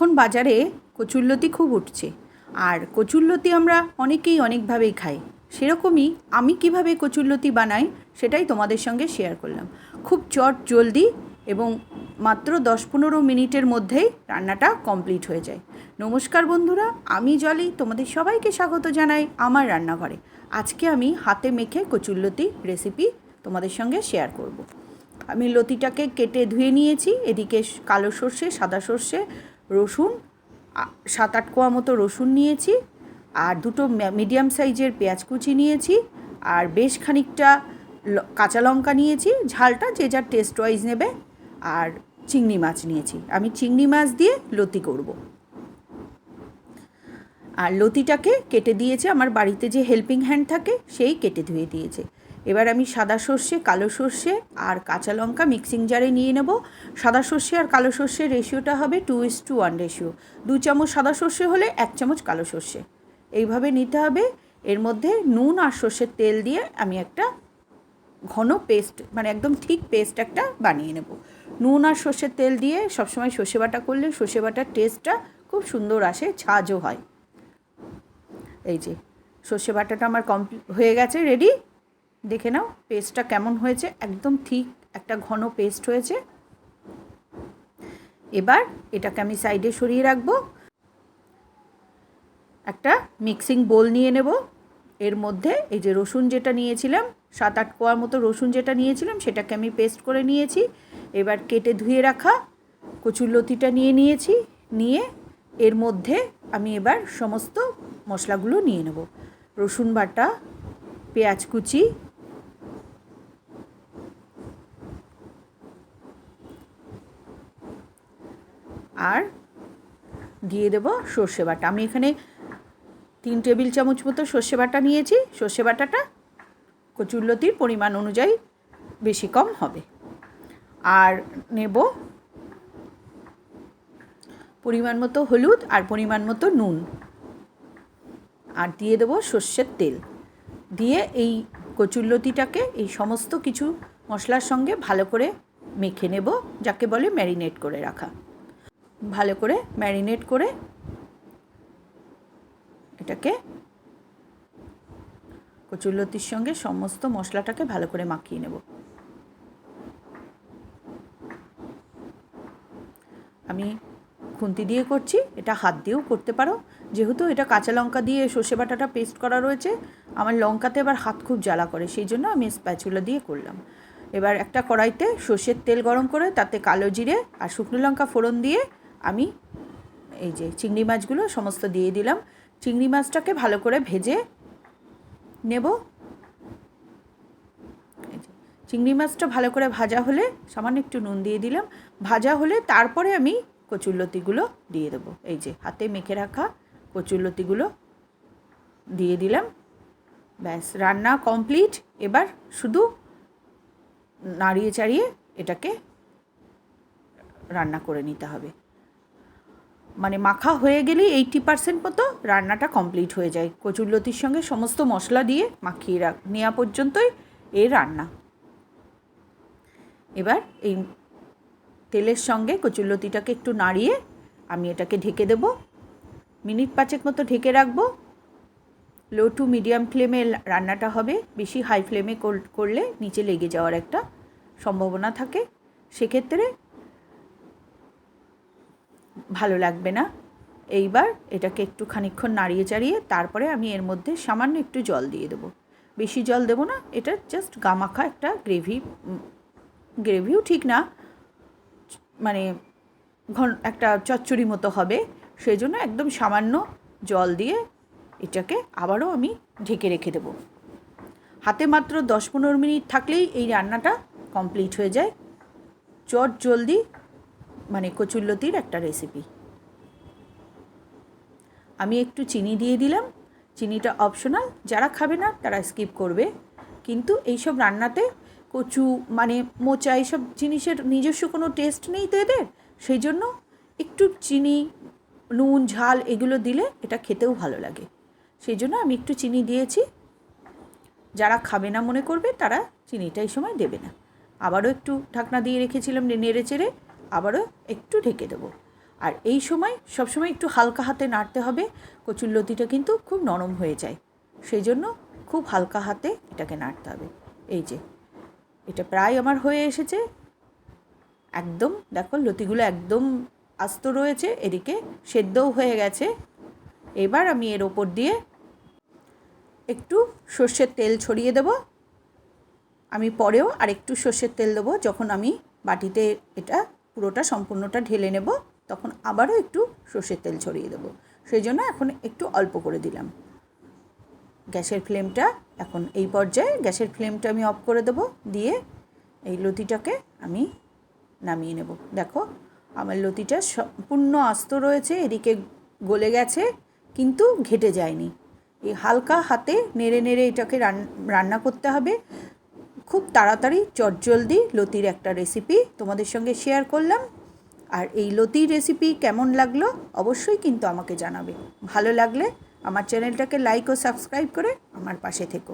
এখন বাজারে কচুরলতি খুব উঠছে। আর কচুরলতি আমরা অনেকেই অনেকভাবেই খাই। সেরকমই আমি কীভাবে কচুরলতি বানাই সেটাই তোমাদের সঙ্গে শেয়ার করলাম। খুব চট জলদি এবং মাত্র দশ পনেরো মিনিটের মধ্যেই রান্নাটা কমপ্লিট হয়ে যায়। নমস্কার বন্ধুরা, আমি জলি, তোমাদের সবাইকে স্বাগত জানাই আমার রান্নাঘরে। আজকে আমি হাতে মেখে কচুরলতি রেসিপি তোমাদের সঙ্গে শেয়ার করব। আমি লতিটাকে কেটে ধুয়ে নিয়েছি, এদিকে কালো সর্ষে, সাদা সর্ষে রসুন সাত আট কোয়া মতো রসুন নিয়েছি, আর দুটো মিডিয়াম সাইজের পেঁয়াজ কুচি নিয়েছি, আর বেশ খানিকটা কাঁচা লঙ্কা নিয়েছি, ঝালটা যে যার টেস্ট ওয়াইজ নেবে, আর চিংড়ি মাছ নিয়েছি। আমি চিংড়ি মাছ দিয়ে লতি করব। আর লতিটাকে কেটে দিয়েছে, আমার বাড়িতে যে হেল্পিং হ্যান্ড থাকে, সেই কেটে ধুয়ে দিয়েছে। এবার আমি সাদা সর্ষে, কালো সর্ষে আর কাঁচা লঙ্কা মিক্সিং জারে নিয়ে নেব। সাদা সর্ষে আর কালো সর্ষের রেশিওটা হবে two is to one ratio দু চামচ সাদা সর্ষে হলে এক চামচ কালো সর্ষে। এইভাবে নিতে হবে। এর মধ্যে নুন আর সর্ষের তেল দিয়ে আমি একটা ঘন পেস্ট মানে একদম ঠিক পেস্ট একটা বানিয়ে নেব। নুন আর সর্ষের তেল দিয়ে সবসময় সর্ষে বাটা করলে সর্ষে বাটার টেস্টটা খুব সুন্দর আসে ছাজও হয়। এই যে, সর্ষে বাটাটা আমার কমপ্লিট হয়ে গেছে রেডি দেখে নাও পেস্টটা কেমন হয়েছে। একদম ঠিক একটা ঘন পেস্ট হয়েছে। এবার এটাকে আমি সাইডে সরিয়ে রাখব। একটা মিক্সিং বোল নিয়ে নেব। এর মধ্যে এই যে রসুন যেটা নিয়েছিলাম, সাত আট কোয়ার মতো রসুন যেটা নিয়েছিলাম, সেটাকে আমি পেস্ট করে নিয়েছি। এবার কেটে ধুয়ে রাখা কচুরলতিটা নিয়ে নিয়েছি। নিয়ে এর মধ্যে আমি এবার সমস্ত মশলাগুলো নিয়ে নেব। রসুন বাটা, পেঁয়াজ কুচি আর দিয়ে দেব সর্ষে বাটা। আমি এখানে তিন টেবিল চামচ মতো সর্ষে বাটা নিয়েছি। সর্ষে বাটাটা কচুরলতির পরিমাণ অনুযায়ী বেশি কম হবে। আর নেব পরিমাণ মতো হলুদ আর পরিমাণ মতো নুন। আর দিয়ে দেবো সর্ষের তেল। দিয়ে এই কচুরলতিটাকে এই সমস্ত কিছু মশলার সঙ্গে ভালো করে মেখে নেব, যাকে বলে ম্যারিনেট করে রাখা। ভালো করে ম্যারিনেট করে এটাকে কচুরলতির সঙ্গে সমস্ত মশলাটাকে ভালো করে মাখিয়ে নেব। আমি খুন্তি দিয়ে করছি, এটা হাত দিয়েও করতে পারো। যেহেতু এটা কাঁচা লঙ্কা দিয়ে সর্ষে বাটাটা পেস্ট করা রয়েছে, আমার লঙ্কাতে এবার হাত খুব জ্বালা করে, সেই জন্য আমি স্প্যাচুলা দিয়ে করলাম। এবার একটা কড়াইতে সর্ষের তেল গরম করে, তাতে কালো জিরে আর শুকনো লঙ্কা ফোড়ন দিয়ে আমি এই যে চিংড়ি মাছগুলো সমস্ত দিয়ে দিলাম। চিংড়ি মাছটাকে ভালো করে ভেজে নেব। চিংড়ি মাছটা ভালো করে ভাজা হলে সামান্য একটু নুন দিয়ে দিলাম। ভাজা হলে তারপরে আমি কচুরলতিগুলো দিয়ে দেবো। এই যে হাতে মেখে রাখা কচুরলতিগুলো দিয়ে দিলাম। ব্যাস, রান্না কমপ্লিট। এবার শুধু নাড়িয়ে চাড়িয়ে এটাকে রান্না করে নিতে হবে। মানে মাখা হয়ে গেলেই এইটি পার্সেন্ট মতো রান্নাটা কমপ্লিট হয়ে যায়। কচুরলতির সঙ্গে সমস্ত মশলা দিয়ে মাখিয়ে রাখ নেওয়া পর্যন্তই এর রান্না। এবার এই তেলের সঙ্গে কচুরলতিটাকে একটু নাড়িয়ে আমি এটাকে ঢেকে দেব। মিনিট পাঁচেক মতো ঢেকে রাখব। লো টু মিডিয়াম ফ্লেমে রান্নাটা হবে। বেশি হাই ফ্লেমে করলে নিচে লেগে যাওয়ার একটা সম্ভাবনা থাকে। সেক্ষেত্রে ভালো লাগবে না। এইবার এটাকে একটু খানিক্ষণ নাড়িয়ে চাড়িয়ে তারপরে আমি এর মধ্যে সামান্য একটু জল দিয়ে দেবো। বেশি জল দেবো না, এটা জাস্ট গামাখা একটা গ্রেভি গ্রেভিও ঠিক না মানে ঘন একটা চচ্চড়ি মতো হবে সেই জন্য একদম সামান্য জল দিয়ে এটাকে আবারও আমি ঢেকে রেখে দেবো। হাতে মাত্র দশ পনেরো মিনিট থাকলেই এই রান্নাটা কমপ্লিট হয়ে যায়। চট জলদি মানে কচুরলতির একটা রেসিপি আমি একটু চিনি দিয়ে দিলাম। চিনিটা অপশনাল যারা খাবে না তারা স্কিপ করবে। কিন্তু এইসব রান্নাতে কচু মানে মোচা, এইসব জিনিসের নিজস্ব কোনো টেস্ট নেই তো এদের। সেই জন্য একটু চিনি, নুন, ঝাল এগুলো দিলে এটা খেতেও ভালো লাগে। সেই জন্য আমি একটু চিনি দিয়েছি। যারা খাবে না মনে করবে তারা চিনিটা এই সময় দেবে না। আবারও একটু ঢাকনা দিয়ে রেখেছিলাম নেড়ে চেড়ে আবারও একটু ঢেকে দেবো। আর এই সময় সবসময় একটু হালকা হাতে নাড়তে হবে কচুরলতিটা কিন্তু খুব নরম হয়ে যায়। সেই জন্য খুব হালকা হাতে এটাকে নাড়তে হবে। এই যে, এটা প্রায় আমার হয়ে এসেছে। একদম, দেখো লতিগুলো একদম আস্ত রয়েছে, এদিকে সেদ্ধও হয়ে গেছে। এবার আমি এর ওপর দিয়ে একটু সর্ষের তেল ছড়িয়ে দেব। আমি পরেও আর একটু সর্ষের তেল দেবো, যখন আমি বাটিতে এটা পুরোটা সম্পূর্ণটা ঢেলে নেব, তখন আবারও একটু সর্ষের তেল ছড়িয়ে দেবো। সেই জন্য এখন একটু অল্প করে দিলাম। গ্যাসের ফ্লেমটা এখন এই পর্যায়ে, গ্যাসের ফ্লেমটা আমি অফ করে দেবো, দিয়ে এই লতিটাকে আমি নামিয়ে নেব। দেখো, আমার লতিটা সম্পূর্ণ আস্ত রয়েছে, এদিকে গলে গেছে, কিন্তু ঘেটে যায়নি। এই হালকা হাতে নেড়ে নেড়ে এটাকে রান্না করতে হবে। খুব তাড়াতাড়ি চটজলদি লতির একটা রেসিপি তোমাদের সঙ্গে শেয়ার করলাম। আর এই লতির রেসিপি কেমন লাগল অবশ্যই কিন্তু আমাকে জানাবে। ভালো লাগলে আমার চ্যানেলটাকে লাইক ও সাবস্ক্রাইব করে আমার পাশে থেকো।